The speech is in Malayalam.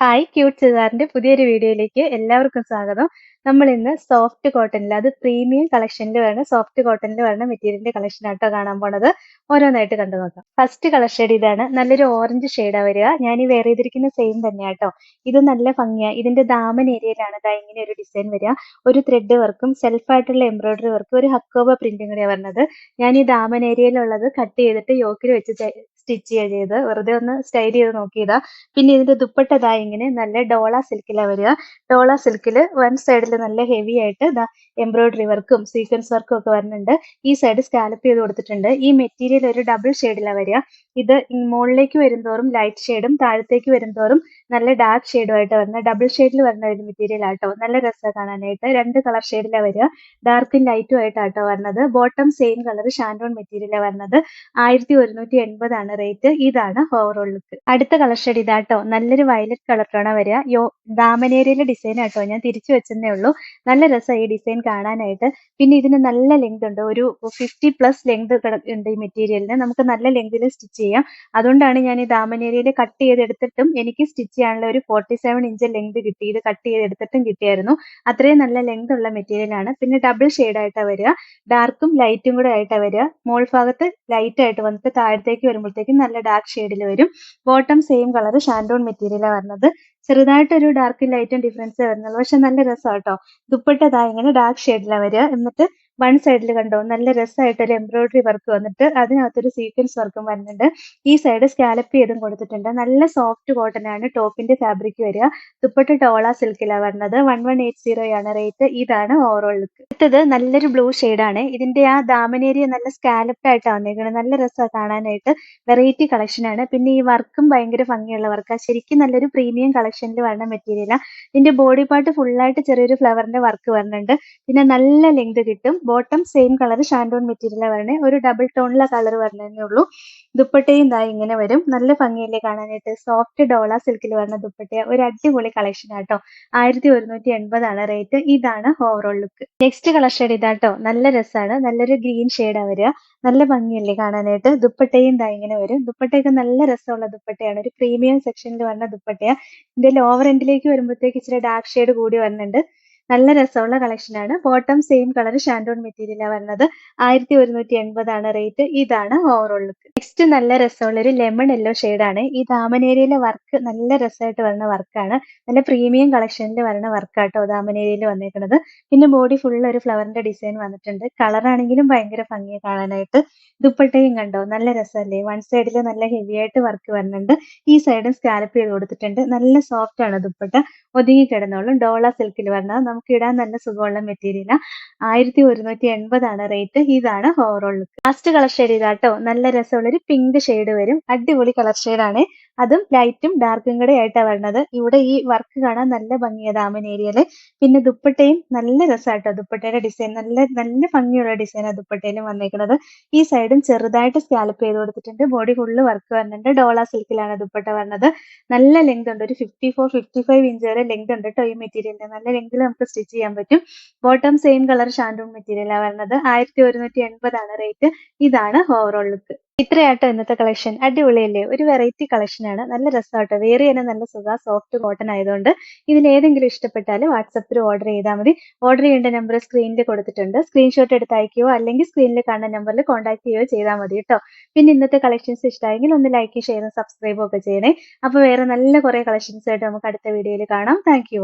ഹായ് ക്യൂട്ട് ചുരിദാറിന്റെ പുതിയൊരു വീഡിയോയിലേക്ക് എല്ലാവർക്കും സ്വാഗതം. നമ്മൾ ഇന്ന് സോഫ്റ്റ് കോട്ടണിൽ അത് പ്രീമിയം കളക്ഷനിൽ വരുന്ന സോഫ്റ്റ് കോട്ടണിൽ വരുന്ന മെറ്റീരിയലിന്റെ കളക്ഷൻ ആട്ടോ കാണാൻ പോണത്. ഓരോന്നായിട്ട് കണ്ടു നോക്കാം. ഫസ്റ്റ് കളർ ഷെയ്ഡ് ഇതാണ്. നല്ലൊരു ഓറഞ്ച് ഷെയ്ഡാണ് വരിക. ഞാൻ ഈ വേറെ ചെയ്തിരിക്കുന്ന സെയിം തന്നെയാട്ടോ ഇത് നല്ല ഭംഗിയാ. ഇതിന്റെ ദാമൻ ഏരിയയിലാണ് ഇതാ ഇങ്ങനെ ഒരു ഡിസൈൻ വരിക. ഒരു ത്രെഡ് വർക്കും സെൽഫ് ആയിട്ടുള്ള എംബ്രോയിഡറി വർക്കും ഒരു ഹക്കോബ പ്രിന്റും കൂടിയാണ് വരുന്നത്. ഞാൻ ഈ ദാമൻ ഏരിയയിലുള്ളത് കട്ട് ചെയ്തിട്ട് യോക്കിൽ വെച്ച് സ്റ്റിച്ച് ചെയ്യുക ചെയ്ത് വെറുതെ ഒന്ന് സ്റ്റൈൽ ചെയ്ത് നോക്കിയതാ. പിന്നെ ഇതിന്റെ ദുപ്പട്ട ദാ ഇങ്ങനെ നല്ല ഡോള സിൽക്കിലാണ് വരിക. ഡോള സിൽക്കിൽ വൺ സൈഡിൽ നല്ല ഹെവി ആയിട്ട് ദാ എംബ്രോയിഡറി വർക്കും സീക്വൻസ് വർക്കും ഒക്കെ വരുന്നുണ്ട്. ഈ സൈഡ് സ്കാലപ്പ് ചെയ്ത് കൊടുത്തിട്ടുണ്ട്. ഈ മെറ്റീരിയൽ ഒരു ഡബിൾ ഷെയ്ഡിലാണ് വരിക. ഇത് മുകളിലേക്ക് വരുന്നതോറും ലൈറ്റ് ഷെയ്ഡും താഴത്തേക്ക് വരുന്നതോറും നല്ല ഡാർക്ക് ഷെയ്ഡും ആയിട്ട് വരുന്ന ഡബിൾ ഷെയ്ഡിൽ വരുന്ന ഒരു മെറ്റീരിയൽ ആട്ടോ നല്ല രസമാണ് കാണാനായിട്ട്. രണ്ട് കളർ ഷെയ്ഡിലാണ് വരിക ഡാർക്കും ലൈറ്റും ആയിട്ടാട്ടോ വരുന്നത് ബോട്ടം സെയിം കളർ ഷാൻഡോൺ മെറ്റീരിയലാണ് വരുന്നത് ആയിരത്തി ഒരുന്നൂറ്റി എൺപതാണ് റേറ്റ് ഇതാണ് ഓവറോൾ ലുക്ക് അടുത്ത കളർ ഷെയ്ഡ് ഇതാട്ടോ നല്ലൊരു വയലറ്റ് കളറിലാണ് വരിക യോ ദാമനേരിയയിലെ ഡിസൈൻ ആട്ടോ ഞാൻ തിരിച്ചു വെച്ചെന്നേ ഉള്ളൂ. നല്ല രസമാണ് ഈ ഡിസൈൻ കാണാനായിട്ട്. പിന്നെ ഇതിന് നല്ല ലെങ്ത് ഉണ്ട്. ഒരു ഫിഫ്റ്റി പ്ലസ് ലെങ്ത് ഉണ്ട് ഈ മെറ്റീരിയലിന് നമുക്ക് നല്ല ലെങ്തിൽ സ്റ്റിച്ച് ചെയ്യാം. അതുകൊണ്ടാണ് ഞാൻ ഈ ദാമനേരിയിൽ കട്ട് ചെയ്തെടുത്തിട്ടും എനിക്ക് സ്റ്റിച്ച് ചെയ്യാനുള്ള ഒരു ഫോർട്ടി സെവൻ ഇഞ്ച് ലെങ്ത് കിട്ടി. ഇത് കട്ട് ചെയ്തെടുത്തിട്ടും കിട്ടിയായിരുന്നു. അത്രയും നല്ല ലെങ്ത് ഉള്ള മെറ്റീരിയൽ ആണ്. പിന്നെ ഡബിൾ ഷെയ്ഡ് ആയിട്ടാണ് വരിക. ഡാർക്കും ലൈറ്റും കൂടെ ആയിട്ടാണ് വരിക. മോൾ ഭാഗത്ത് ലൈറ്റ് ആയിട്ട് വന്നിട്ട് താഴത്തേക്ക് വരുമ്പോഴത്തേക്കും നല്ല ഡാർക്ക് ഷെയ്ഡിൽ വരും. ബോട്ടം സെയിം കളർ ഷാൻഡോൺ മെറ്റീരിയലാണ് വരുന്നത് ചെറുതായിട്ടൊരു ഡാർക്കും ലൈറ്റും ഡിഫറൻസ് വരുന്നുള്ളൂ. പക്ഷെ നല്ല രസമാണ് കേട്ടോ ദുപ്പട്ട ഇങ്ങനെ ഡാർക്ക് ഷെയ്ഡിലാണ് വരിക. എന്നിട്ട് വൺ സൈഡിൽ കണ്ടോ? നല്ല രസമായിട്ട് ഒരു എംബ്രോയിഡറി വർക്ക് വന്നിട്ട് അതിനകത്തൊരു സീക്വൻസ് വർക്കും വരുന്നുണ്ട്. ഈ സൈഡ് സ്കാലപ്പ് ചെയ്തും കൊടുത്തിട്ടുണ്ട്. നല്ല സോഫ്റ്റ് കോട്ടൺ ആണ് ടോപ്പിന്റെ ഫാബ്രിക് വരിക. ദുപ്പട്ട ടോള സിൽക്കിലാണ് വരുന്നത് വൺ വൺ എയ്റ്റ് സീറോ ആണ് റേറ്റ് ഇതാണ് ഓവറോൾ ലുക്ക് അടുത്തത് നല്ലൊരു ബ്ലൂ ആണ്. ഇതിന്റെ ആ ദാമനേരിയ നല്ല സ്കാലപ്ഡ് ആയിട്ടാണ് വന്നേക്കുന്നത് നല്ല രസമാണ് കാണാനായിട്ട്. വെറൈറ്റി കളക്ഷൻ ആണ്. പിന്നെ ഈ വർക്കും ഭയങ്കര ഭംഗിയുള്ള വർക്കാണ് ശരിക്കും നല്ലൊരു പ്രീമിയം കളക്ഷനിൽ വരുന്ന മെറ്റീരിയലാണ് ഇതിന്റെ ബോഡി പാർട്ട് ഫുള്ളായിട്ട് ചെറിയൊരു ഫ്ലവറിന്റെ വർക്ക് വരുന്നുണ്ട് പിന്നെ നല്ല ലെങ്ത് കിട്ടും. ബോട്ടം സെയിം കളർ ഷാൻഡോൺ മെറ്റീരിയലാണ് വരണേ. ഒരു ഡബിൾ ടോണിലെ കളർ വരണേ ഉള്ളൂ. ദുപ്പട്ടയും ഇതാ ഇങ്ങനെ വരും. നല്ല ഭംഗിയല്ലേ കാണാനായിട്ട്. സോഫ്റ്റ് ഡോള സിൽക്കിൽ വരുന്ന ദുപ്പട്ട ഒരു അടിപൊളി കളക്ഷൻ ആട്ടോ ആയിരത്തി ഒരുന്നൂറ്റി എൺപതാണ് റേറ്റ് ഇതാണ് overall look next colour shade ഇതാട്ടോ നല്ല രസമാണ് നല്ലൊരു ഗ്രീൻ ഷെയ്ഡാ വരിക നല്ല ഭംഗിയല്ലേ കാണാനായിട്ട്. ദുപ്പട്ടയും ഇതാ ഇങ്ങനെ വരും. ദുപ്പട്ടയൊക്കെ നല്ല രസമുള്ള ദുപ്പട്ടയാണ്. ഒരു പ്രീമിയം സെക്ഷനിൽ വരുന്ന ദുപ്പട്ടയാണ് ഇതിന്റെ ലോവർ എൻഡിലേക്ക് വരുമ്പോഴത്തേക്ക് ഇച്ചിരി ഡാർക്ക് ഷെയ്ഡ് കൂടി വരുന്നുണ്ട് നല്ല രസമുള്ള കളക്ഷൻ ആണ്. ബോട്ടം സെയിം കളർ ഷാൻഡോൺ മെറ്റീരിയലാണ് വന്നത് ആയിരത്തി ഒരുന്നൂറ്റി എൺപതാണ് റേറ്റ് ഇതാണ് ഓവറോൾ ലുക്ക് നെക്സ്റ്റ് നല്ല രസമുള്ള ഒരു ലെമൺ യെല്ലോ ആണ്. ഈ ദാമനേരിയിലെ വർക്ക് നല്ല രസമായിട്ട് വരുന്ന വർക്കാണ് നല്ല പ്രീമിയം കളക്ഷനിൽ വരുന്ന വർക്കാട്ടോ ദാമനേരിയയിൽ വന്നേക്കുന്നത് പിന്നെ ബോഡി ഫുൾ ഒരു ഫ്ലവറിന്റെ ഡിസൈൻ വന്നിട്ടുണ്ട്. കളർ ആണെങ്കിലും ഭയങ്കര ഭംഗിയെ കാണാനായിട്ട് ദുപ്പട്ടയും കണ്ടോ? നല്ല രസമല്ലേ? വൺ സൈഡിൽ നല്ല ഹെവി ആയിട്ട് വർക്ക് വരുന്നുണ്ട്. ഈ സൈഡും സ്കാലപ്പ് ചെയ്ത് കൊടുത്തിട്ടുണ്ട്. നല്ല സോഫ്റ്റ് ആണ് ദുപ്പട്ട. ഒതുങ്ങി കിടന്നോളും. ഡോള സിൽക്കിൽ വരുന്നത്. നമുക്ക് ഇടാൻ നല്ല സുഖമുള്ള മെറ്റീരിയലാണ് ആയിരത്തി ഒരുന്നൂറ്റി എൺപതാണ് റേറ്റ് ഇതാണ് overall look last colour shade ഇതാട്ടോ. നല്ല രസമുള്ളൊരു പിങ്ക് ഷെയ്ഡ് വരും. അടിപൊളി കളർ ഷെയ്ഡാണ് അതും ലൈറ്റും ഡാർക്കും കൂടെ ആയിട്ടാണ് വരുന്നത് ഇവിടെ ഈ വർക്ക് കാണാൻ നല്ല ഭംഗിയാ ദാമൻ ഏരിയയിൽ പിന്നെ ദുപ്പട്ടയും നല്ല രസമായിട്ടോ ദുപ്പട്ടയുടെ ഡിസൈൻ നല്ല നല്ല ഭംഗിയുള്ള ഡിസൈനാണ് ദുപ്പട്ടയിലും വന്നേക്കുന്നത് ഈ സൈഡും ചെറുതായിട്ട് സ്കാലപ്പ് ചെയ്ത് കൊടുത്തിട്ടുണ്ട്. ബോഡി ഫുള്ള് വർക്ക് വരുന്നുണ്ട് ഡോള സിൽക്കിലാണ് ദുപ്പട്ട വരുന്നത് നല്ല ലെങ്ത് ഉണ്ട്. ഒരു fifty four fifty five inch വരെ ലെങ്ത് ഉണ്ട് കേട്ടോ ഈ മെറ്റീരിയലിന്റെ നല്ല ലെങ്തിൽ നമുക്ക് സ്റ്റിച്ച് ചെയ്യാൻ പറ്റും. ബോട്ടം സെയിം കളർ ഷാൻഡൂൺ മെറ്റീരിയലാണ് വരുന്നത് ആയിരത്തി ഒരുന്നൂറ്റി എൺപതാണ് റേറ്റ് ഇതാണ് ഓവറോൾ ലുക്ക് ഇത്രയാട്ടോ ഇന്നത്തെ കളക്ഷൻ അടിപൊളിയല്ലേ? ഒരു വെറൈറ്റി കളക്ഷൻ ആണ്. നല്ല രസമാട്ടോ വേറെ തന്നെ നല്ല സുഖ സോഫ്റ്റ് കോട്ടൺ ആയതുകൊണ്ട്. ഇതിൽ ഏതെങ്കിലും ഇഷ്ടപ്പെട്ടാൽ വാട്സപ്പിൽ ഓർഡർ ചെയ്താൽ മതി. ഓർഡർ ചെയ്യേണ്ട നമ്പർ സ്ക്രീനിൽ കൊടുത്തിട്ടുണ്ട്. സ്ക്രീൻഷോട്ട് എടുത്ത് അയക്കുകയോ അല്ലെങ്കിൽ സ്ക്രീനിൽ കാണുന്ന നമ്പറിൽ കോൺടാക്ട് ചെയ്യുകയോ ചെയ്താൽ മതി കേട്ടോ പിന്നെ ഇന്നത്തെ കളക്ഷൻസ് ഇഷ്ടമായെങ്കിൽ ഒന്ന് ലൈക്ക് ഷെയറും സബ്സ്ക്രൈബും ഒക്കെ ചെയ്യണേ. അപ്പോൾ വേറെ നല്ല കുറേ കളക്ഷൻസ് ആയിട്ട് നമുക്ക് അടുത്ത വീഡിയോയിൽ കാണാം. Thank you